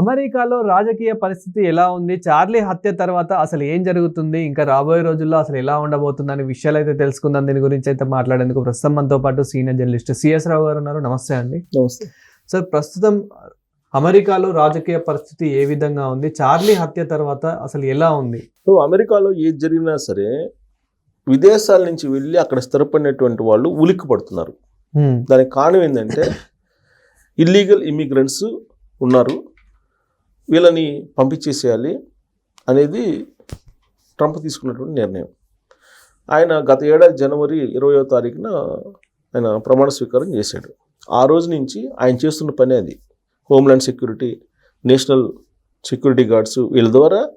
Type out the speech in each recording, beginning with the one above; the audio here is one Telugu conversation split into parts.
అమెరికాలో రాజకీయ పరిస్థితి ఎలా ఉంది? చార్లీ హత్య తర్వాత అసలు ఏం జరుగుతుంది? ఇంకా రాబోయే రోజుల్లో అసలు ఎలా ఉండబోతుంది అనే విషయాలు అయితే తెలుసుకుందాం. దీని గురించి అయితే మాట్లాడేందుకు ప్రస్తుతం మనతో పాటు సీనియర్ జర్నలిస్ట్ సిఎస్ రావు గారు ఉన్నారు. నమస్తే అండి. నమస్తే. సార్ ప్రస్తుతం అమెరికాలో రాజకీయ పరిస్థితి ఏ విధంగా ఉంది? చార్లీ హత్య తర్వాత అసలు ఎలా ఉంది? సో అమెరికాలో ఏది జరిగినా సరే విదేశాల నుంచి వెళ్ళి అక్కడ స్థిరపడినటువంటి వాళ్ళు ఉలిక్కి పడుతున్నారు. దానికి కారణం ఏంటంటే ఇల్లీగల్ ఇమిగ్రెంట్స్ ఉన్నారు. వీళ్ళని పంపించేసేయాలి అనేది ట్రంప్ తీసుకున్నటువంటి నిర్ణయం. ఆయన గత ఏడాది జనవరి ఇరవయో తారీఖున ఆయన ప్రమాణ స్వీకారం చేశాడు. ఆ రోజు నుంచి ఆయన చేస్తున్న పని అది. Homeland security national security guards వీళ్ళ ద్వారా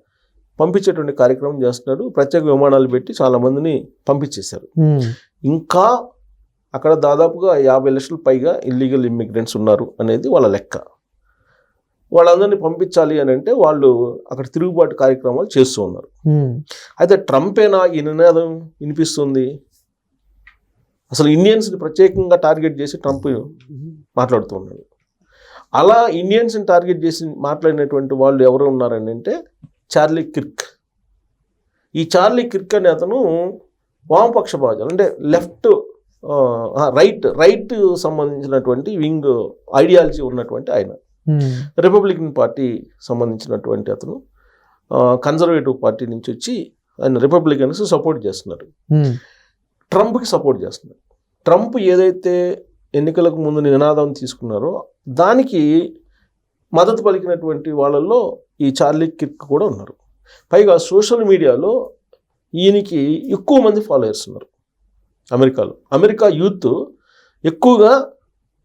పంపించేటువంటి కార్యక్రమం చేస్తున్నాడు. ప్రత్యేక విమానాలు పెట్టి చాలామందిని పంపించేశారు. ఇంకా అక్కడ దాదాపుగా యాభై లక్షల పైగా ఇల్లీగల్ ఇమ్మిగ్రెంట్స్ ఉన్నారు అనేది వాళ్ళ లెక్క. వాళ్ళందరినీ పంపించాలి అని అంటే వాళ్ళు అక్కడ తిరుగుబాటు కార్యక్రమాలు చేస్తూ ఉన్నారు. అయితే ట్రంపేనా ఈ నినాదం వినిపిస్తుంది అసలు ఇండియన్స్ని ప్రత్యేకంగా టార్గెట్ చేసి ట్రంప్ మాట్లాడుతూ ఉన్నాడు అలా ఇండియన్స్ని టార్గెట్ చేసి మాట్లాడినటువంటి వాళ్ళు ఎవరు ఉన్నారని అంటే చార్లీ కిర్క్ ఈ చార్లీ కిర్క్ అనే అతను వామపక్ష భాజాలు అంటే లెఫ్ట్ రైట్ రైట్ సంబంధించినటువంటి వింగ్ ఐడియాలజీ ఉన్నటువంటి ఆయన. రిపబ్లికన్ పార్టీ సంబంధించినటువంటి అతను కన్జర్వేటివ్ పార్టీ నుంచి వచ్చి ఆయన రిపబ్లికన్స్ సపోర్ట్ చేస్తున్నారు. ట్రంప్కి సపోర్ట్ చేస్తున్నారు. ట్రంప్ ఏదైతే ఎన్నికలకు ముందు నినాదం తీసుకున్నారో దానికి మద్దతు పలికినటువంటి వాళ్ళల్లో ఈ చార్లీ కిర్క్ కూడా ఉన్నారు. పైగా సోషల్ మీడియాలో ఈయనకి ఎక్కువ మంది ఫాలోయర్స్ ఉన్నారు. అమెరికాలో. అమెరికా యూత్ ఎక్కువగా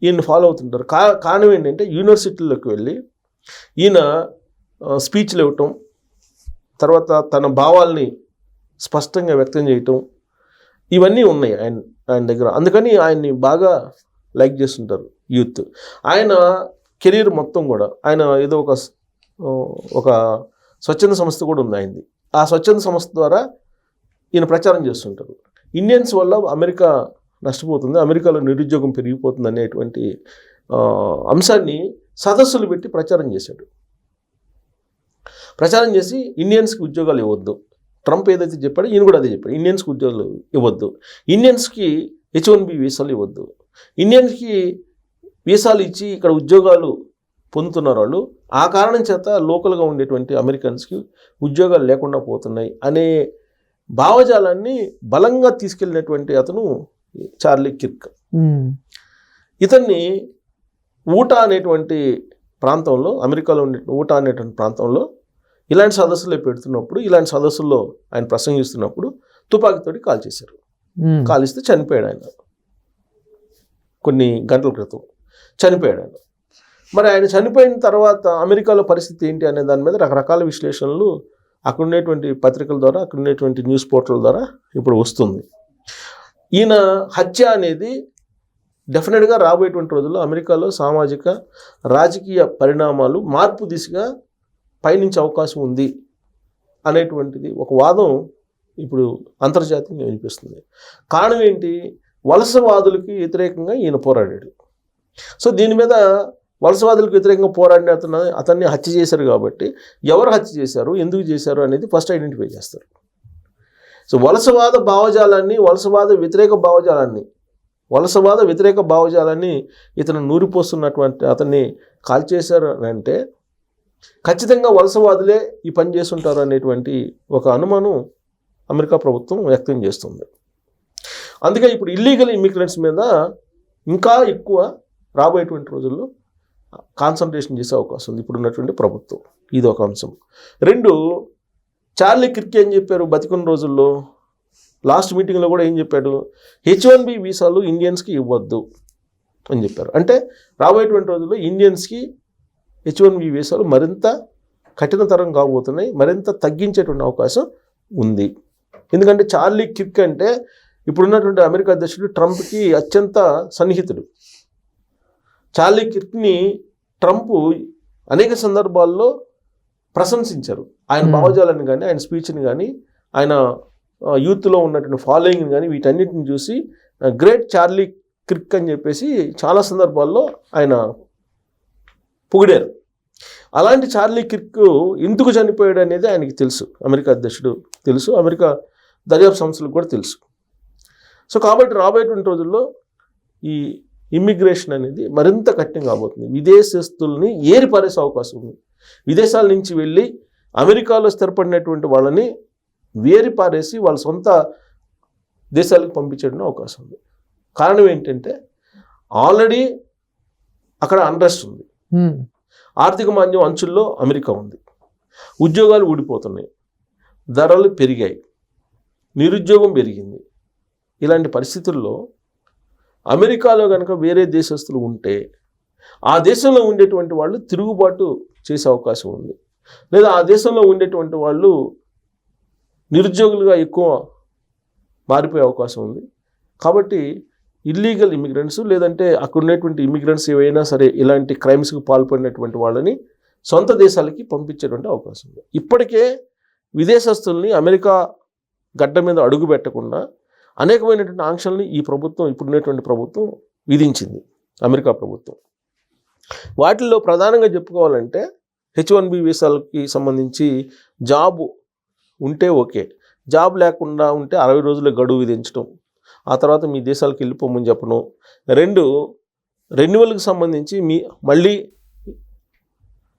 ఈయన ఫాలో అవుతుంటారు. కా కారణం ఏంటంటే యూనివర్సిటీలోకి వెళ్ళి ఈయన స్పీచ్లు ఇవ్వటం తర్వాత తన భావాల్ని స్పష్టంగా వ్యక్తం చేయటం ఇవన్నీ ఉన్నాయి ఆయన ఆయన దగ్గర. అందుకని ఆయన్ని బాగా లైక్ చేస్తుంటారు యూత్ ఆయన కెరీర్ మొత్తం కూడా ఆయన ఏదో ఒక ఒక స్వచ్ఛంద సంస్థ కూడా ఉంది ఆయనది. ఆ స్వచ్ఛంద సంస్థ ద్వారా ఈయన ప్రచారం చేస్తుంటారు. ఇండియన్స్ వల్ల అమెరికా నష్టపోతుంది. అమెరికాలో నిరుద్యోగం పెరిగిపోతుంది అనేటువంటి అంశాన్ని సదస్సులు పెట్టి ప్రచారం చేశాడు. ప్రచారం చేసి ఇండియన్స్కి ఉద్యోగాలు ఇవ్వద్దు. ట్రంప్ ఏదైతే చెప్పాడో ఈయన కూడా అదే చెప్పాడు. ఇండియన్స్కి ఉద్యోగాలు ఇవ్వద్దు. ఇండియన్స్కి హెచ్ వన్ బి వీసాలు ఇవ్వద్దు. ఇండియన్స్కి వీసాలు ఇచ్చి ఇక్కడ ఉద్యోగాలు పొందుతున్నారు వాళ్ళు. ఆ కారణం చేత లోకల్గా ఉండేటువంటి అమెరికన్స్కి ఉద్యోగాలు లేకుండా పోతున్నాయి అనే భావజాలాన్ని బలంగా తీసుకెళ్ళినటువంటి అతను చార్లీ కిర్క్. ఇతన్ని ఊటా అనేటువంటి ప్రాంతంలో అమెరికాలో ఉండే ఊటా అనేటువంటి ప్రాంతంలో ఇలాంటి సదస్సులో పెడుతున్నప్పుడు ఇలాంటి సదస్సుల్లో ఆయన ప్రసంగిస్తున్నప్పుడు తుపాకీతోటి కాల్ చేశారు. కాలిస్తే చనిపోయాడు ఆయన. కొన్ని గంటల క్రితం చనిపోయాడు ఆయన. మరి ఆయన చనిపోయిన తర్వాత అమెరికాలో పరిస్థితి ఏంటి అనే దాని మీద రకరకాల విశ్లేషణలు అక్కడ ఉండేటువంటి పత్రికల ద్వారా అక్కడ ఉండేటువంటి న్యూస్ పోర్టల్ ద్వారా ఇప్పుడు వస్తుంది. ఈయన హత్య అనేది డెఫినెట్గా రాబోయేటువంటి రోజుల్లో అమెరికాలో సామాజిక రాజకీయ పరిణామాలు మార్పు దిశగా పయనించే అవకాశం ఉంది అనేటువంటిది ఒక వాదం ఇప్పుడు అంతర్జాతీయంగా వినిపిస్తుంది. కారణం ఏంటి? వలసవాదులకి వ్యతిరేకంగా ఈయన పోరాడాడు. సో దీని మీద వలసవాదులకు వ్యతిరేకంగా పోరాడిన అతను అతన్ని హత్య చేశారు కాబట్టి ఎవరు హత్య చేశారు? ఎందుకు చేశారు? అనేది ఫస్ట్ ఐడెంటిఫై చేస్తారు. సో వలసవాద భావజాలాన్ని వలసవాద వ్యతిరేక భావజాలాన్ని వలసవాద వ్యతిరేక భావజాలాన్ని ఇతను నూరిపోస్తున్నటువంటి అతన్ని కాల్చేశారంటే అంటే ఖచ్చితంగా వలసవాదులే ఈ పని చేస్తుంటారు అనేటువంటి ఒక అనుమానం అమెరికా ప్రభుత్వం వ్యక్తం చేస్తుంది. అందుకే ఇప్పుడు ఇల్లీగల్ ఇమిగ్రెంట్స్ మీద ఇంకా ఎక్కువ రాబోయేటువంటి రోజుల్లో కాన్సన్ట్రేషన్ చేసే అవకాశం ఉంది. ఇప్పుడు ఉన్నటువంటి ప్రభుత్వం. ఇది ఒక అంశం. రెండు చార్లీ కిర్క్ ఏం చెప్పారు బతికున్న రోజుల్లో? లాస్ట్ మీటింగ్లో కూడా ఏం చెప్పాడు? హెచ్ వన్ బి వీసాలు ఇండియన్స్కి ఇవ్వద్దు అని చెప్పారు. అంటే రాబోయేటువంటి రోజుల్లో ఇండియన్స్కి హెచ్ వన్ బి వీసాలు మరింత కఠినతరం కాబోతున్నాయి మరింత తగ్గించేటువంటి అవకాశం ఉంది. ఎందుకంటే చార్లీ కిర్క్ అంటే ఇప్పుడున్నటువంటి అమెరికా అధ్యక్షుడు ట్రంప్కి అత్యంత సన్నిహితుడు. చార్లీ కిర్క్ని ట్రంప్ అనేక సందర్భాల్లో ప్రశంసించారు. ఆయన. భావజాలను కానీ ఆయన స్పీచ్ని కానీ ఆయన యూత్లో ఉన్నటువంటి ఫాలోయింగ్ని కానీ వీటన్నిటిని చూసి గ్రేట్ చార్లీ క్రిక్ అని చెప్పేసి చాలా సందర్భాల్లో ఆయన పొగిడారు. అలాంటి చార్లీ కిర్క్ ఎందుకు చనిపోయాడు అనేది ఆయనకి తెలుసు. అమెరికా అధ్యక్షుడు తెలుసు. అమెరికా దర్యాప్తు సంస్థలకు కూడా తెలుసు. సో కాబట్టి రాబోయేటువంటి రోజుల్లో ఈ ఇమ్మిగ్రేషన్ అనేది మరింత కఠినం కాబోతుంది. విదేశస్తుల్ని ఏరి పారేసే అవకాశం ఉంది. విదేశాల నుంచి వెళ్ళి అమెరికాలో స్థిరపడినటువంటి వాళ్ళని వేరి పారేసి వాళ్ళ సొంత దేశాలకు పంపించడం అవకాశం ఉంది. కారణం ఏంటంటే ఆల్రెడీ అక్కడ అన్రెస్ట్ ఉంది. ఆర్థిక మాంద్యం అంచుల్లో అమెరికా ఉంది. ఉద్యోగాలు ఊడిపోతున్నాయి. ధరలు పెరిగాయి. నిరుద్యోగం పెరిగింది. ఇలాంటి పరిస్థితుల్లో అమెరికాలో కనుక వేరే దేశస్తులు ఉంటే ఆ దేశంలో ఉండేటువంటి వాళ్ళు తిరుగుబాటు చేసే అవకాశం ఉంది. లేదా ఆ దేశంలో ఉండేటువంటి వాళ్ళు నిరుద్యోగులుగా ఎక్కువ మారిపోయే అవకాశం ఉంది. కాబట్టి ఇల్లీగల్ ఇమిగ్రెంట్స్ లేదంటే అక్కడ ఉండేటువంటి ఇమిగ్రెంట్స్ ఏవైనా సరే ఇలాంటి క్రైమ్స్కి పాల్పడినటువంటి వాళ్ళని సొంత దేశాలకి పంపించేటువంటి అవకాశం ఉంది. ఇప్పటికే విదేశస్తుల్ని అమెరికా గడ్డ మీద అడుగు పెట్టకుండా అనేకమైనటువంటి ఆంక్షల్ని ఈ ప్రభుత్వం ఇప్పుడున్నటువంటి ప్రభుత్వం విధించింది. అమెరికా ప్రభుత్వం. వాటిల్లో ప్రధానంగా చెప్పుకోవాలంటే హెచ్ వన్ బి వీసాలకి సంబంధించి జాబ్ ఉంటే ఓకే. జాబ్ లేకుండా ఉంటే అరవై రోజుల గడువు విధించడం ఆ తర్వాత మీ దేశాలకు వెళ్ళిపోమని చెప్పడం రెండు రెన్యువల్కి సంబంధించి మీ మళ్ళీ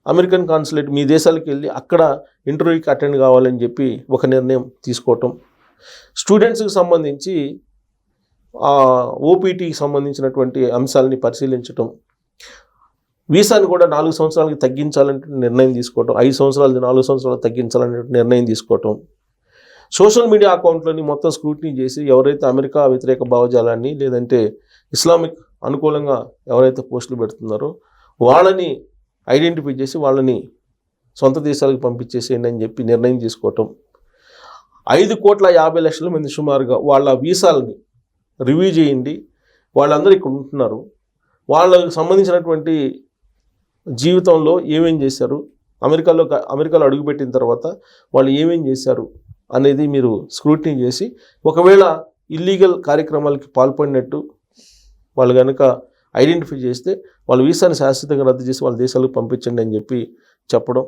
అమెరికన్ కాన్సులేట్ మీ దేశాలకు వెళ్ళి అక్కడ ఇంటర్వ్యూకి అటెండ్ కావాలని చెప్పి ఒక నిర్ణయం తీసుకోవటం. స్టూడెంట్స్కి సంబంధించి ఓపీటీకి సంబంధించినటువంటి అంశాలని పరిశీలించటం. వీసాని కూడా నాలుగు సంవత్సరాలకి తగ్గించాలంటే నిర్ణయం తీసుకోవటం ఐదు సంవత్సరాలు నాలుగు సంవత్సరాలు తగ్గించాలనే నిర్ణయం తీసుకోవటం. సోషల్ మీడియా అకౌంట్లని మొత్తం స్క్రూటినీ చేసి ఎవరైతే అమెరికా వ్యతిరేక భావజాలాన్ని లేదంటే ఇస్లామిక్ అనుకూలంగా ఎవరైతే పోస్టులు పెడుతున్నారో వాళ్ళని ఐడెంటిఫై చేసి వాళ్ళని సొంత దేశాలకు పంపించేసేయండి అని చెప్పి నిర్ణయం తీసుకోవటం. ఐదు కోట్ల యాభై లక్షల మంది సుమారుగా వాళ్ళ వీసాలని రివ్యూ చేయండి. వాళ్ళందరూ ఇక్కడ ఉంటున్నారు. వాళ్ళకు సంబంధించినటువంటి జీవితంలో ఏమేం చేశారు? అమెరికాలో అమెరికాలో అడుగుపెట్టిన తర్వాత వాళ్ళు ఏమేం చేశారు అనేది మీరు స్క్రూటినీ చేసి ఒకవేళ ఇల్లీగల్ కార్యక్రమాలకి పాల్పడినట్టు వాళ్ళు కనుక ఐడెంటిఫై చేస్తే వాళ్ళ వీసాని శాశ్వతంగా రద్దు చేసి వాళ్ళ దేశాలకు పంపించండి అని చెప్పి చెప్పడం.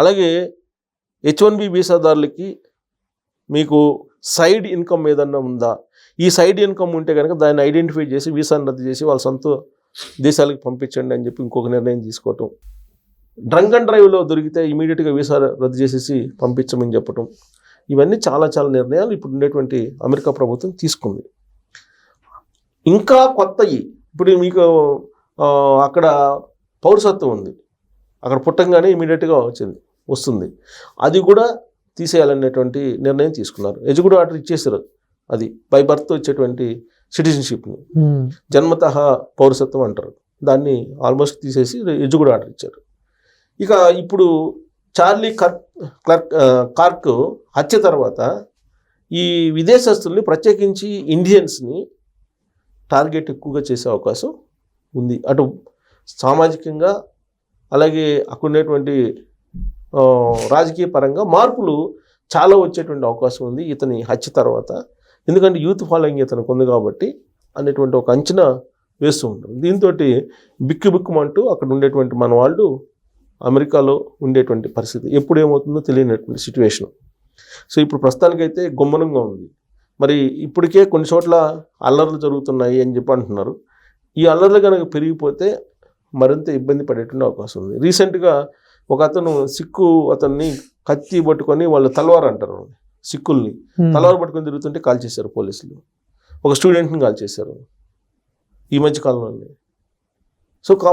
అలాగే హెచ్ వన్ బి వీసాదారులకి మీకు సైడ్ ఇన్కమ్ ఏదన్నా ఉందా? ఈ సైడ్ ఇన్కమ్ ఉంటే కనుక దాన్ని ఐడెంటిఫై చేసి వీసాని రద్దు చేసి వాళ్ళ సొంత దేశాలకు పంపించండి అని చెప్పి ఇంకొక నిర్ణయం తీసుకోవటం. డ్రంక్ అండ్ డ్రైవ్లో దొరికితే ఇమీడియట్గా వీసా రద్దు చేసేసి పంపించమని చెప్పటం. ఇవన్నీ చాలా చాలా నిర్ణయాలు ఇప్పుడు ఉండేటువంటి అమెరికా ప్రభుత్వం తీసుకుంది. ఇంకా కొత్తవి ఇప్పుడు మీకు అక్కడ పౌరసత్వం ఉంది. అక్కడ పుట్టంగానే ఇమీడియట్గా వచ్చింది వస్తుంది. అది కూడా తీసేయాలనేటువంటి నిర్ణయం తీసుకున్నారు. ఎజుగుడు ఆర్డర్ ఇచ్చేసారు అది బై బర్త్ వచ్చేటువంటి సిటిజన్షిప్ని. జన్మత పౌరసత్వం అంటారు. దాన్ని ఆల్మోస్ట్ తీసేసి ఎజుగుడు ఆర్డర్ ఇచ్చారు. ఇక ఇప్పుడు చార్లీ కర్క్ క్లర్క్ కార్క్ హత్య తర్వాత ఈ విదేశస్తుల్ని ప్రత్యేకించి ఇండియన్స్ని టార్గెట్ ఎక్కువగా చేసే అవకాశం ఉంది. అటు సామాజికంగా అలాగే అక్కడ ఉండేటువంటి రాజకీయ పరంగా మార్పులు చాలా వచ్చేటువంటి అవకాశం ఉంది. ఇతని హత్య తర్వాత ఎందుకంటే యూత్ ఫాలోయింగ్ ఇతనికి ఉంది కాబట్టి అనేటువంటి ఒక అంచనా వేస్తూ ఉంటారు దీంతో బిక్కు బిక్కుమంటూ అక్కడ ఉండేటువంటి మన వాళ్ళు అమెరికాలో ఉండేటువంటి పరిస్థితి. ఎప్పుడు ఏమవుతుందో తెలియనటువంటి సిచ్యువేషన్ సో ఇప్పుడు ప్రస్తుతానికైతే గుమ్మనంగా ఉంది. మరి ఇప్పటికే కొన్ని చోట్ల అల్లర్లు జరుగుతున్నాయి అని చెప్పి అంటున్నారు. ఈ అల్లర్లు కనుక పెరిగిపోతే మరింత ఇబ్బంది పడేటువంటి అవకాశం ఉంది. రీసెంట్గా ఒక అతను సిక్కు అతన్ని కత్తి పట్టుకొని వాళ్ళు తలవారు అంటారు సిక్కుల్ని హ్మ్. తలవారు పట్టుకొని తిరుగుతుంటే కాల్ చేశారు పోలీసులు. ఒక స్టూడెంట్ని కాల్ చేశారు. ఈ మధ్య కాలంలోనే. సో కా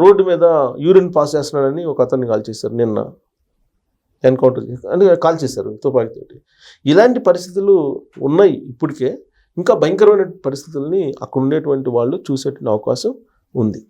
రోడ్డు మీద యూరిన్ పాస్ చేస్తున్నాడని ఒక అతన్ని కాల్ చేశారు నిన్న. ఎన్కౌంటర్ అంటే కాల్ చేశారు తుపాకీతోటి. ఇలాంటి పరిస్థితులు ఉన్నాయి ఇప్పటికే. ఇంకా భయంకరమైన పరిస్థితుల్ని అక్కడ ఉండేటువంటి వాళ్ళు చూసేటువంటి అవకాశం ఉంది.